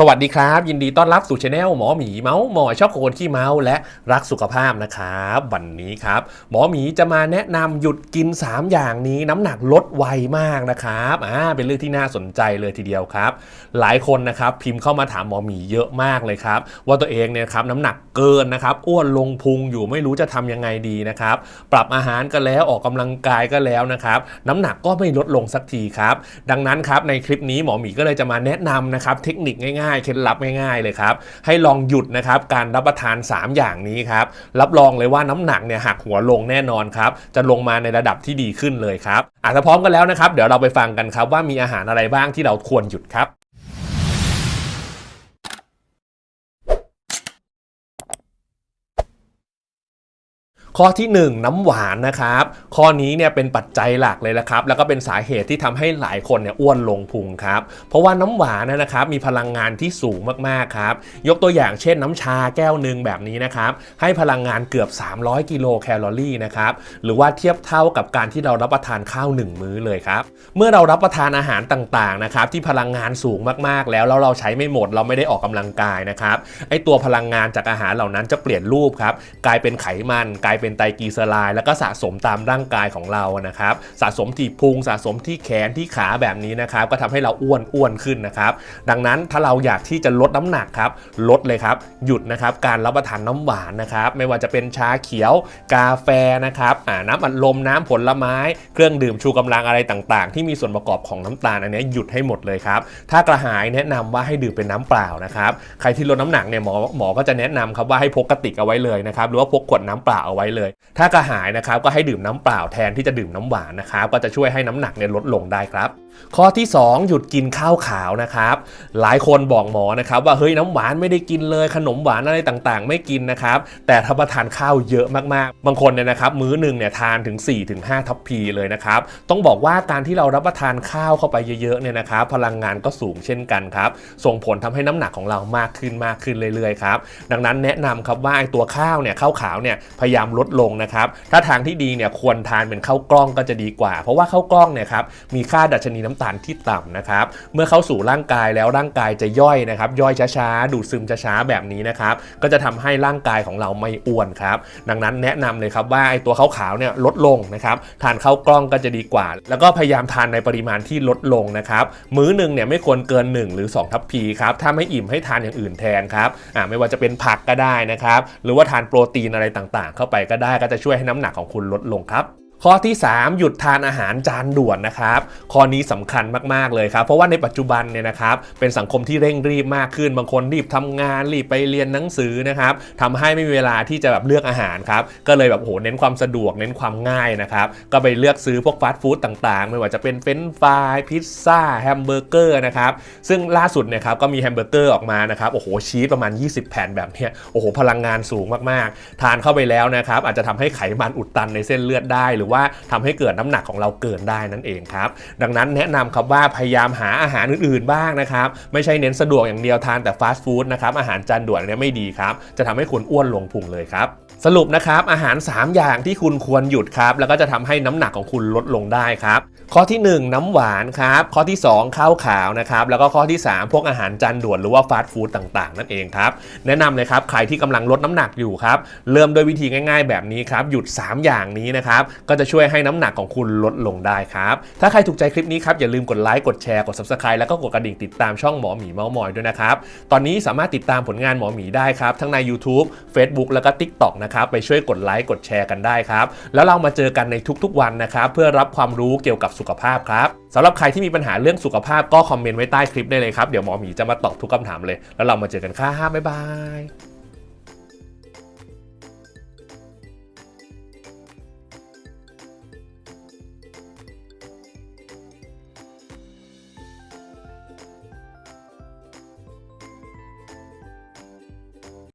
สวัสดีครับ ยินดีต้อนรับสู่ช anel หมอหมีเมาส์หมอชอบคนขี้เมาส์และรักสุขภาพนะครับ วันนี้ครับ หมอหมีจะมาแนะนำหยุดกิน 3 อย่างนี้น้ำหนักลดไวมากนะครับอ่าเป็นเรื่องที่น่าสนใจเลยทีเดียวครับ หลายคนนะครับพิมพ์เข้ามาถามหมอหมีเยอะมากเลยครับ ว่าตัวเองเนี่ยครับน้ำหนักเกินนะครับอ้วนลงพุงอยู่ไม่รู้จะทำยังไงดีนะครับปรับอาหารก็แล้วออกกำลังกายก็แล้วนะครับน้ำหนักก็ไม่ลดลงสักทีครับดังนั้นครับในคลิปนี้หมอหมีก็เลยจะมาแนะนำนะครับเทคนิคง่ายๆ เคล็ดลับง่าย ๆ เลยครับ ให้ลองหยุดนะครับการรับประทาน 3 อย่างนี้ครับ รับรองเลยว่าน้ำหนักเนี่ยหักหัวลงแน่นอนครับ จะลงมาในระดับที่ดีขึ้นเลยครับอะถ้าพร้อมกันแล้วนะครับ เดี๋ยวเราไปฟังกันครับว่ามีอาหารอะไรบ้างที่เราควรหยุดครับ ข้อที่ 1 น้ำหวานนะครับ ข้อนี้เนี่ยเป็นปัจจัยหลักเลยนะครับ แล้วก็เป็นสาเหตุที่ทำให้หลายคนเนี่ยอ้วนลงพุงครับ เพราะว่าน้ำหวานนะครับมีพลังงานที่สูงมากๆครับ ยกตัวอย่างเช่นน้ำชาแก้วหนึ่งแบบนี้นะครับ ให้พลังงานเกือบ 300 กิโลแคลอรี่นะครับ หรือว่าเทียบเท่ากับการที่เรารับประทานข้าว 1 มื้อเลยครับ เมื่อเรารับประทานอาหารต่างๆนะครับที่พลังงานสูงมากๆ แล้วแล้วเราใช้ไม่หมดเราไม่ได้ออกกำลังกายนะครับ ไอตัวพลังงานจากอาหารเหล่านั้นจะเปลี่ยนรูปครับ กลายเป็นไขมันกลายเป็นไตรกีเซอไรด์แล้วก็สะสมตามร่างกายของเรานะครับ สะสมที่พุงสะสมที่แขนที่ขาแบบนี้นะครับ ก็ทำให้เราอ้วนอ้วนขึ้นนะครับ ดังนั้นถ้าเราอยากที่จะลดน้ำหนักครับ ลดเลยครับ หยุดนะครับ การรับประทานน้ำหวานนะครับ ไม่ว่าจะเป็นชาเขียว กาแฟนะครับอ่าน้ำอัดลมน้ำผลไม้ เครื่องดื่มชูกำลังอะไรต่าง ๆ ที่มีส่วนประกอบของน้ำตาลอันนี้หยุดให้หมดเลยครับ ถ้ากระหายแนะนำว่าให้ดื่มเป็นน้ำเปล่านะครับ ใครที่ลดน้ำหนักเนี่ยหมอหมอก็จะแนะนำครับว่าให้พกกระติกเอาไว้เลยนะครับ หรือว่าพกขวดน้ำเปล่าเอาไว้เลย ถ้ากระหายนะครับก็ให้ดื่มน้ำเปล่าแทนที่จะดื่มน้ำหวานนะครับก็จะช่วยให้น้ำหนักเนี่ยลดลงได้ครับ ข้อที่ 2 หยุดกินข้าวขาวนะครับ หลายคนบอกหมอนะครับว่าเฮ้ยน้ำหวานไม่ได้กินเลย ขนมหวานอะไรต่างๆ ไม่กินนะครับแต่ถ้าประทานข้าวเยอะมากๆ บางคนเนี่ยนะครับมื้อหนึ่งเนี่ยทานถึง 4-5 ทัพพีเลยนะครับต้องบอกว่าการที่เรารับประทานข้าวเข้าไปเยอะๆเนี่ยนะครับพลังงานก็สูงเช่นกันครับส่งผลทำให้น้ำหนักของเรามากขึ้นมากขึ้นเรื่อยๆครับดังนั้นแนะนำครับว่าไอ้ตัวข้าวเนี่ยข้าวขาวเนี่ยพยายามลดลงนะครับ ถ้าทางที่ดีเนี่ยควรทานเป็นข้าวกล้องก็จะดีกว่า เพราะว่าข้าวกล้องเนี่ยครับมีค่าดัชนีน้ำตาลที่ต่ำนะครับ เมื่อเข้าสู่ร่างกายแล้วร่างกายจะย่อยนะครับ ย่อยช้าๆ ดูดซึมช้าๆ แบบนี้นะครับ ก็จะทำให้ร่างกายของเราไม่อ้วนครับ ดังนั้นแนะนำเลยครับว่าไอ้ตัวข้าวขาวเนี่ยลดลงนะครับ ทานข้าวกล้องก็จะดีกว่า แล้วก็พยายามทานในปริมาณที่ลดลงนะครับ มื้อหนึ่งเนี่ยไม่ควรเกิน 1 หรือ 2 ทัพพีครับ ถ้าไม่อิ่มให้ทานอย่างอื่นแทนครับ อ่าไม่ว่าจะเป็นผักก็ได้นะครับ หรือว่าทานโปรตีนอะไรต่างๆ เข้าไปก็ได้ก็จะช่วยให้น้ำหนักของคุณลดลงครับ ข้อที่ 3 หยุดทานอาหารจานด่วนนะครับข้อนี้สำคัญมากๆเลยครับ เพราะว่าในปัจจุบันเนี่ยนะครับเป็นสังคมที่เร่งรีบมากขึ้น บางคนรีบทำงานรีบไปเรียนหนังสือนะครับทำให้ไม่มีเวลาที่จะแบบเลือกอาหารครับก็เลยแบบโหเน้นความสะดวกเน้นความง่ายนะครับก็ไปเลือกซื้อพวกฟาสต์ฟู้ดต่างๆ ไม่ว่าจะเป็นเฟรนช์ฟรายพิซซ่าแฮมเบอร์เกอร์นะครับซึ่งล่าสุดเนี่ยครับก็มีแฮมเบอร์เกอร์ออกมานะครับโอ้โหชีสประมาณ 20 แผ่นแบบเนี้ยโอ้โหพลังงานสูงมากๆ ทานเข้าไปแล้วนะครับอาจจะทำให้ไขมันอุดตันในเส้นเลือดได้หรือว่าทำให้เกิดน้ำหนักของเราเกินได้นั่นเองครับดังนั้นแนะนำครับว่าพยายามหาอาหารอื่นๆบ้างนะครับไม่ใช่เน้นสะดวกอย่างเดียวทานแต่ฟาสต์ฟู้ดนะครับอาหารจานด่วนเนี่ยไม่ดีครับจะทำให้คุณอ้วนลงพุงเลยครับสรุปนะครับอาหาร 3 อย่างที่คุณควรหยุดครับแล้วก็จะทำให้น้ำหนักของคุณลดลงได้ครับข้อที่ 1 น้ำหวานครับข้อที่ 2 ข้าวขาวนะครับแล้วก็ข้อที่ 3 พวกอาหารจานด่วนหรือว่าฟาสต์ฟู้ดต่างๆ นั่นเองครับแนะนำเลยครับใครที่กำลังลดน้ำหนักอยู่ครับเริ่มด้วยวิธีง่าย ๆ แบบนี้ครับหยุด 3 อย่างนี้นะครับก็จะช่วยให้น้ำหนักของคุณลดลงได้ครับ ถ้าใครถูกใจคลิปนี้ครับอย่าลืมกดไลค์กดแชร์กด subscribe แล้วก็กดกระดิ่งติดตามช่องหมอหมีเมาส์มอยด้วยนะครับ ตอนนี้สามารถติดตามผลงานหมอหมีได้ครับ ทั้งใน YouTube Facebook แล้วก็ TikTok นะครับไปช่วยกดไลค์กดแชร์กันได้ครับ แล้วเรามาเจอกันในทุกๆวันนะครับเพื่อรับความรู้เกี่ยวกับสุขภาพครับสำหรับใครที่มีปัญหาเรื่องสุขภาพก็คอมเมนต์ไว้ใต้คลิปได้เลยครับเดี๋ยวหมอหมีจะมาตอบทุกคำถามเลย แล้วเรามาเจอกันครับบ๊ายบาย